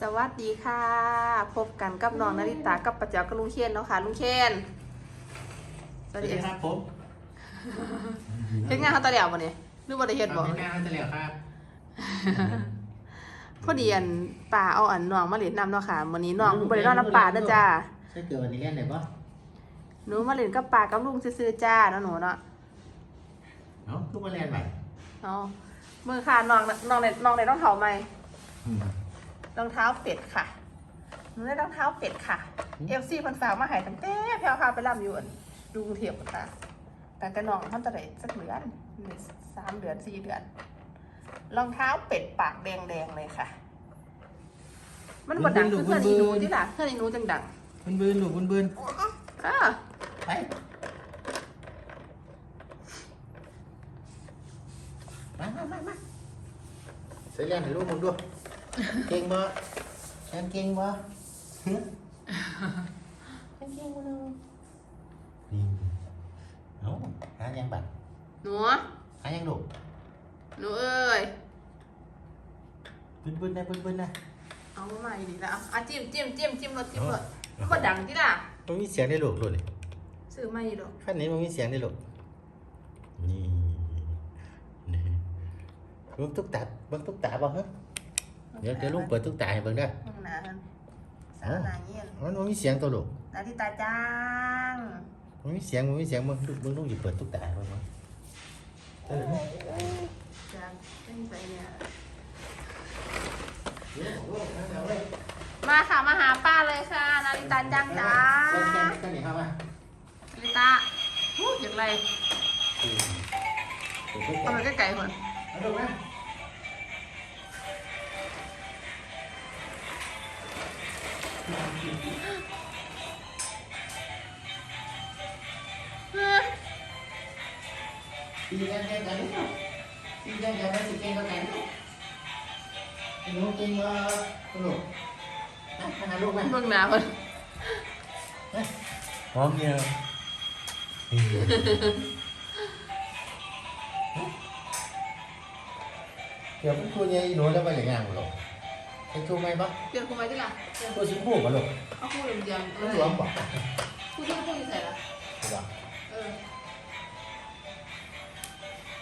สวัสดีค่ะ พบกันกับน้องนาริตากับประเจ้ากับลุงเคนเนาะค่ะลุงเคนสวัสดีครับผมเฮ็ดงานเขาตาเดียวบ่เนี่ยหรือบ่ได้เฮ็ดบ่ไม่น่าจะเหลียวครับพอดีอันป่าเอาอันน้องมาเล่นน้ำเนาะค่ะมื้อนี้น้องบ่ได้นอนน้ำป่าเด้อจ้าใช่เกิดวันนี้เล่นไหนบ่หนูมาเล่นกับป่ากับลุงซื่อๆจ้าเนาะหนูเนาะเอ้าทุกวันเล่นใหม่เอามือค่ะน้องน้องในน้องในรองเท้าใหม่ รองเท้าเป็ดค่ะหนูได้รองเท้าเป็ดค่ะ FC เพิ่นฝากมาให้ตั้งแต่แพรวพาไปรับอยู่อันดูกรุงเทพค่ะแต่แต่น้องมันจะได้สักเดือนหรือสามเดือนสี่เดือน รองเท้าเป็ดปากแดงๆเลยค่ะ มันบดดังคือเพื่อนอีหนูที่ล่ะเพื่อนอีหนูจังดังบุญบืนหนูบุญบืนค่ะไปมามามามาเสียเล่นให้ลูกมึงด้วย เก่งบ่ฉันเก่งบ่หึฉันเก่งบ่เนาะนี่เอ้าหายังบัดหนูหายังลูกหนูเอ้ยบุญบืนนะบุญบืนนะเอามาใหม่ดีแล้วอะจิ้มจิ้มจิ้มจิ้มรสจิ้มรสบดดังที่ล่ะมันมีเสียงได้ลูกลูกนี่ซื้อมาอีกดอกขั้นนี้มันมีเสียงได้ลูกนี่นี่เบิ่งตุ๊กตาเบิ่งตุ๊กตาบ่ฮะ เดี๋ยวเดี๋ยวลุงเปิดตุ๊กตาให้เบิ่งเด้อห้องน้ำสาวนาเงียนมันบ่มีเสียงตัวลูกนาทิตาจังมันมีเสียงมันมีเสียงเบิ่งเบิ่งลุงสิเปิดตุ๊กตาให้เบิ่งเนาะเออจังเป็นไปเนี่ยเดี๋ยวลูกเอาเลยมาค่ะมาหาป้าเลยค่ะ นาริตาจังจ้าเล่นกันกันนี่เข้ามานาริตาหูอย่างไรอืมเปิดตุ๊กทำตาไมไกลๆคนเอาลูกมาเฮ้ยตีกันกันกันนี่ตีกันกันกันสิเก่งกว่ากันหนูเก่งบ่ลูกนะมาหาลูกมาเบิ่งหน้าคนพร้อมยังเดี๋ยวคุณครูเนี่ยหนูจะไปอย่างงานหรอเป็นครูไหม ปะเปลี่ยนคุณไปที่ล่ะครูชิคู่ปะลูกเอาคู่เดียวๆคุณ เลหลวยมปะคู่ที่คู่ที่ใส่ละถูกปะเออ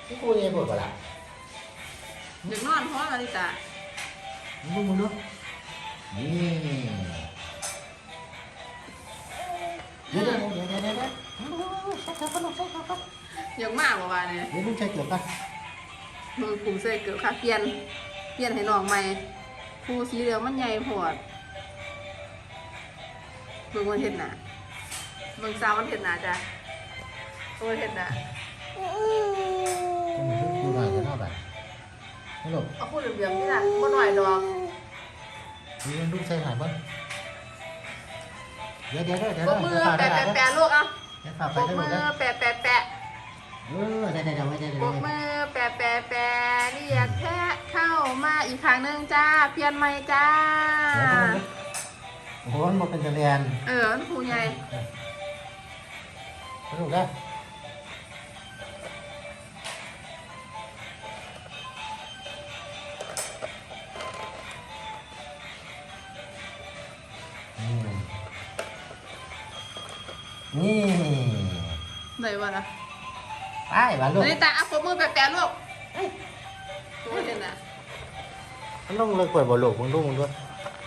คุณครูเนี่ยปวดปะล่ะเด็กนอนเพราะว่านาริตามึงมึงดูนี่เดี๋ยวเดี๋ยวเดี๋ยวเดี๋ยวเดี๋ยวเดี๋ยวใส่เกลือกันลูกใส่เกลือกันเยอะมากกว่าเนี่ยเดี๋ยวลูกใส่เกลือกันมือกลุ่มใส่เกือบค่ะเปลี่ยน เปลี่ยนให้น้องใหม่ คู่สีเหลืองมันใหญ่โพดเบิ่งวันเห็ดหนาเบิ่งสาวมันเห็ดหนาจ้ะเบิ่งวันเห็ดหนาดูหน่อยจะเท่าไหร่ฮัลโหลเอาคู่เหลืองๆนี่ล่ะบ่หน่อยดอกนี่ลูกใส่หน่อยบ้างเดี๋ยวเดี๋ยวเดี๋ยวปรเดี๋ยวบมือเดี๋ยวแปะเดี๋ยวแปะแปะลูกเอะเดี๋ยวฝากปไปรบได้หมมืดอเลยแปะแปะแปะเออได้ได้ได้ไม่ได้ปรได้บมือ แปะแปะแปะเรียกแพะเข้ามาอีกครั้งหนึงจ้าเปลี่ยนใหม่จ้า โอ้โหมันบอกเป็นทะเลนเออมันคู่ใหญ่สนุกได้นี่ไหนวะนะ ไปบ้านลูกนาฬิตาเอาปรบมือแปะแปะลูกเอ้ยตัวเห็นน่ะมันต้องเลิกปล่อยบ่ลูกมึงลูกมึงด้วย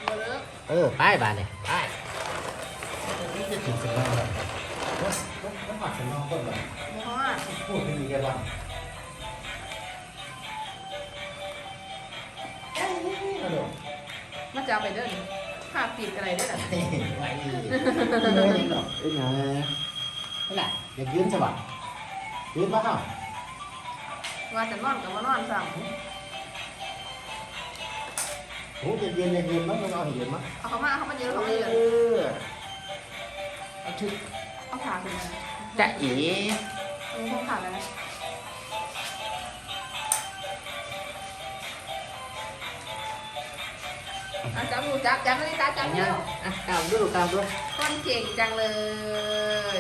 บ่เลิกเออไปบ้านเนี่ยไปนี่จะถึงสิบโมงแล้วต้องหอดสิบโมงต้นเลยบ่ฮอดพูดเป็นดีกันบ้างเอ้ยนี่นี่มาดูมันจะเอาไปเดินผ้าปิดอะไรได้ล่ะเฮ้ยไว้ดีเลยหรอกเอ้ยนะนั่นแหละอย่ายืนใช่ป่ะ ยืนมาเข้าว่าจะนอนกับว่านอนซ้โอ้ยยืนอย่ายืนมั้งมันเอาให้ยืนมั้งำเอาเขามาเอาเขามาเยอะเขามาเยอะเออเอาชุดเอาขาขึ้นมาจะเอ๋เอาเขาขาแล้วนะอะจับดูจับจับนาฬิกาจับยัเร็งวอะกาวดูกาวดูคนเก่งจังเลย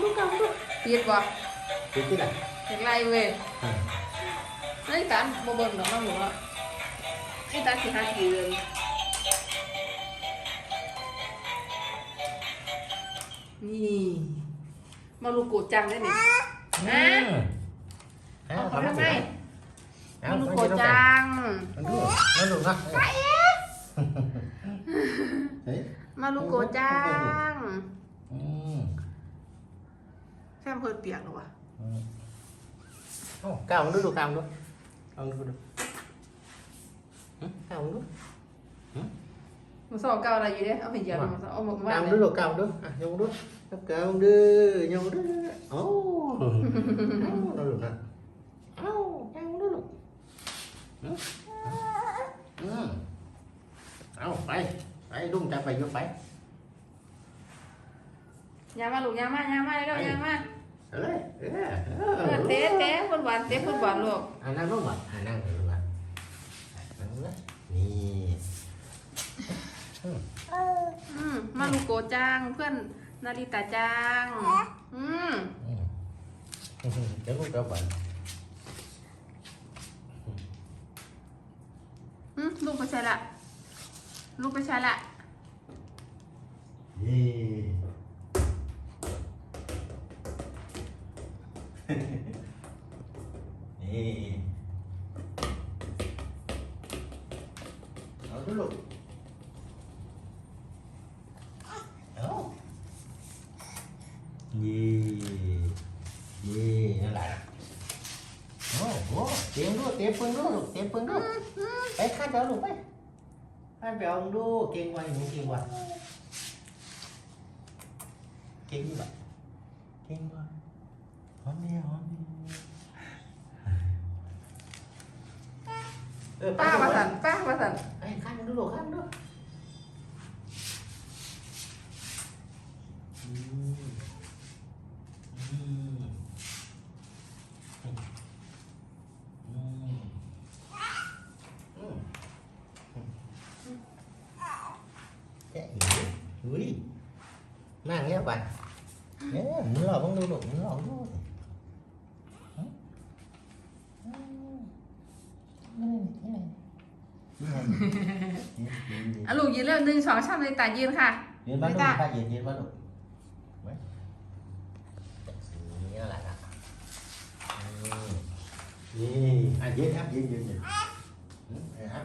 ไอ้เก่าดูเก่าดูปิดบ่ดูที่ไหนอย่างไรเว้ยนาฬิกาโมเบิลหรอกน้องหนูอะนี่ตาสิหากี่เดือนนี่มาลูกโกะจังได้ไหมอืมเอาเขาทำไมเอามาลูกเอาโกะเอาจังมันดูมันดูนะเฮ้ยมาลูกโกะจังอืมแฟ มเพิร์ดเปียกเหรอวะอืมโอ้ก้าวมึงดูดูก้าวมึงดูเอามึงดูดูหึก้าวมึงดูมึงสอบเก่าอะไรอยู่เนี่ยเอาไปเหยียบมึงสอบเอาหมกว่าก้าวมึงเลดูยดูก้าวมึงดูอะยกมึงดูก้าวมึงดูยกมึงดูโอ้เอาดูนะเอ้าก้าวมึงดูลูกหึอืมเอาไปไปลุงจะไปยกไปยามาลูกยามา ยามาแล้วยามา เอาเลยเออเอเออเตะเตะฟุตบอลเตะฟุตบอลลูกอ่านั่งลงก่อนอ่านั่งลงก่อนนั่งเลยนี่อืมมาลูกโกะจังเพื่อนนาริตาจังอืมอืมเดี๋ยวลูกกลับบ้านอืมลูกไปใช่ละลูกไปใช่ละนี่นี่ ไปข้าเจ้าลูกไปข้าเจ้าดูเก่งกว่าหนูเก่งกว่าเก่งแบบเก่งว่ะหอมเนี่ยหอมเนี่ยเออป้ามาสันป้ามาสันไอ้ข้างดูลูกข้างดูอืมอืมอืมอืมแค่อีก อุ้ยนั่งเงี้ยไปเนี่ยมึงหลอกมึงดูลูกมึงหลอกดูฮะอืมนี่นี่นี่นี่นี่อะลูกยืนเร็วหนึ่งสองสามนาริตายืนค่ะยืนบ้านลูกป้ายืนยืนบ้านลูกไว้สีนี่แหละนะนี่อะยืนครับยืนยืนยืนอืมเอาครับ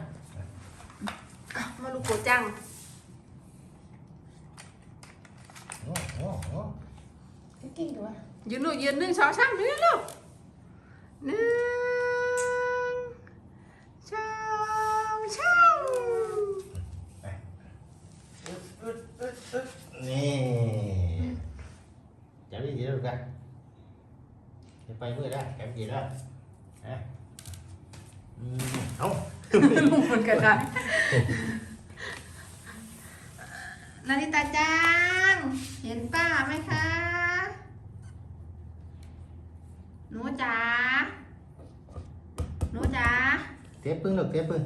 มาลูกโกะจัง โอ้โหโอ้เก่งด้วยยืนลูกยืนหนึ่งสองสามยื นลูกหนึ่งสองสามนี่จับดีๆลูกกันจะไปเมื่อได้จับดีแล้วนะอืมเอาลูกเหมือนกันนะนาริตาจัง เห็นป้าไหมคะ หนูจ๋า หนูจ๋าเตะปึ้งลูกเตะปึ้ง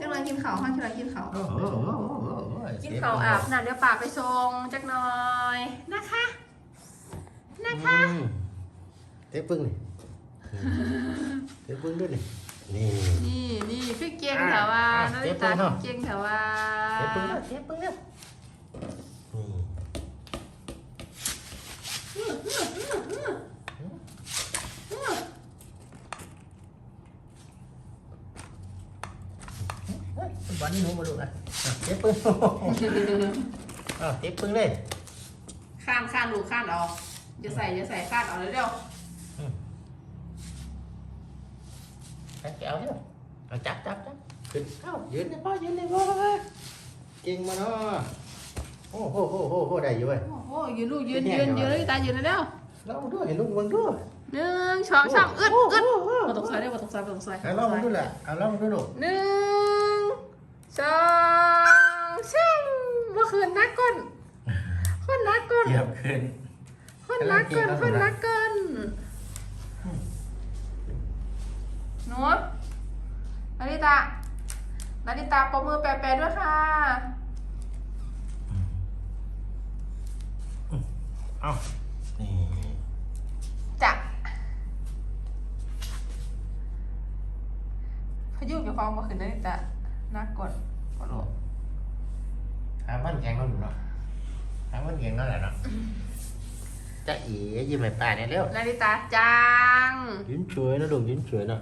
จังเลยกินข้าวห้องจังเลยกินข้าวโอ้โหโอ้โหโอ้โหกินข้าวอาบน้ำเดี๋ยวป่าไปส่งจักหน่อย นะคะ นะคะ อืมเตะปึ้งนี่เตะปึ้งด้วยนี่นี่ นี่นี่คือเก่งแถวว่าอะนาเจ๊ริเปิ้ตาลเนาะเก่งแถวว่าเตะปึ้งแล้วเตะปึ้งแล้วนี่บ อลนี่หนูมาดูนะอะเตะปึ้ง อะเตะปึ้งเลยข้านข้านลูกข้านเอาจะใส่จะใส่ข้านเอาเร็ว Cắt kéo chứ à, chắc chắc chắc Kinh không dưới này có dưới này có Kinh mà nó Ô hô hô hô hô đầy rồi ๆโอ้โหยืนลูกยืนยืนยืนนาริตายืนเร็ว Đâu đứa thì lúc vâng đứa หนึ่งสองสามอึดอึดมาตกซอยได้มาตกซอยมาตกซอย À lâu đứa là À lâu đứa đủ หนึ่งสองสามเมื่อคืนนักก้นคนนัก ก้น Kiệp khuyên คนนักก้นคนนักก้นหนูนาริตานาริตาปมมือแปะๆด้วยค่ะ Ao Nè จะพายุอยู่ความเมื่อคืนนาริตาน่ากดกดโลกหาวันแข็งแล้วหนูเนาะ หาวันแข็งนั่นแหละเนาะจะเอ๋ยิ้มให้ป้าเนี่ยเร็วนาริตาจังยิ้มสวยนะลูกยิ้มสวยเนาะ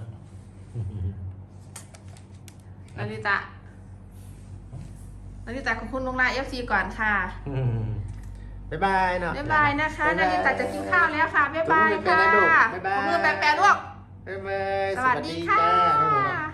นาริตานาริตาขอบคุณลงไลน์เอฟซีก่อนค่ะอืมบ๊ายบายเนาะบ๊ายบายนะคะบ๊นาริตาจะกินข้าวแล้วค่ะบ๊ายบายขอบค่ะณนลูกบ๊ายบายขอบมือแปะๆลูกบ๊ายบายสวัสดีค่ะจ้าลูกเนาะ